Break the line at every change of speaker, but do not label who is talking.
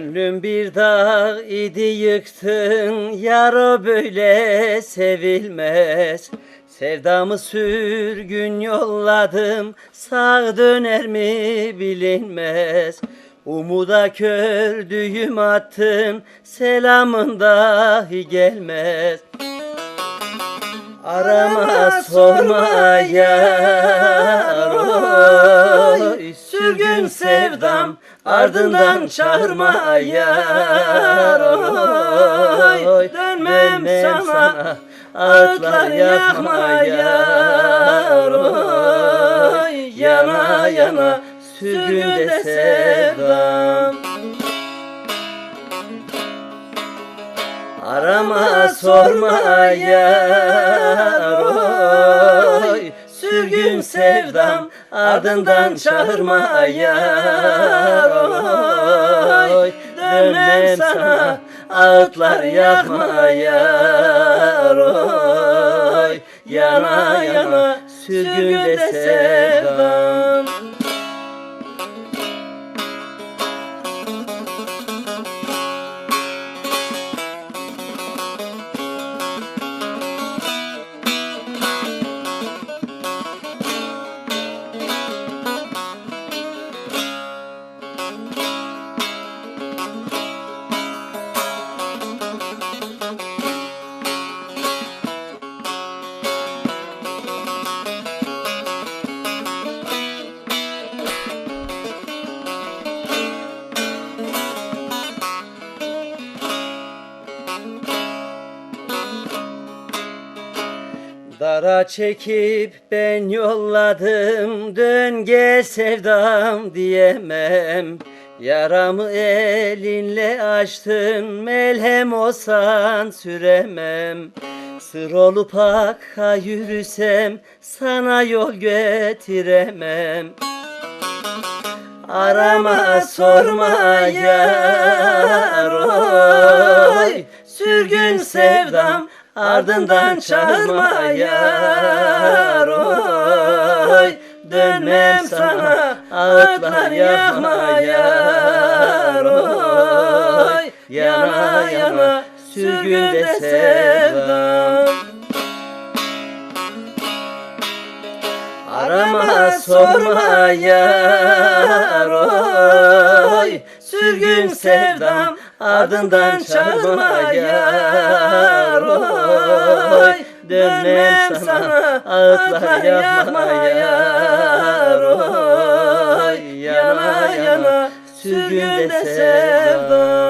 Gönlüm bir dağ idi yıktın. Yar o böyle sevilmez. Sevdamı sürgün yolladım. Sağ döner mi bilinmez. Umuda kör düğüm attın. Selamın dahi gelmez. Arama sorma ardından çağırma yar oy, Dönmem sana ağıtlar yakma yar oy, Yana yana sürgünde sevdam Arama sorma yar oy Sürgün sevdam ardından çağırma yar oy Dönmem sana ağıtlar yakma yar oy Yana yana sürgünde sevdam Thank you. Dara çekip ben yolladım Dön gel sevdam diyemem. Yaramı elinle açtın Melhem olsan süremem. Sır olup hakka yürüsem Sana yol getiremem. Arama sorma yar oy. Sürgün sevdam ardından çağırma yar oy. Dönmem sana ağıtlar yakma yar oy. Yana yana sürgünde sevdam. Arama sorma yar oy Sürgün sevdam ardından çağırma yar. oy Dönmem sana ağıtlar yakma yar. oy Yana yana sürgünde sevdam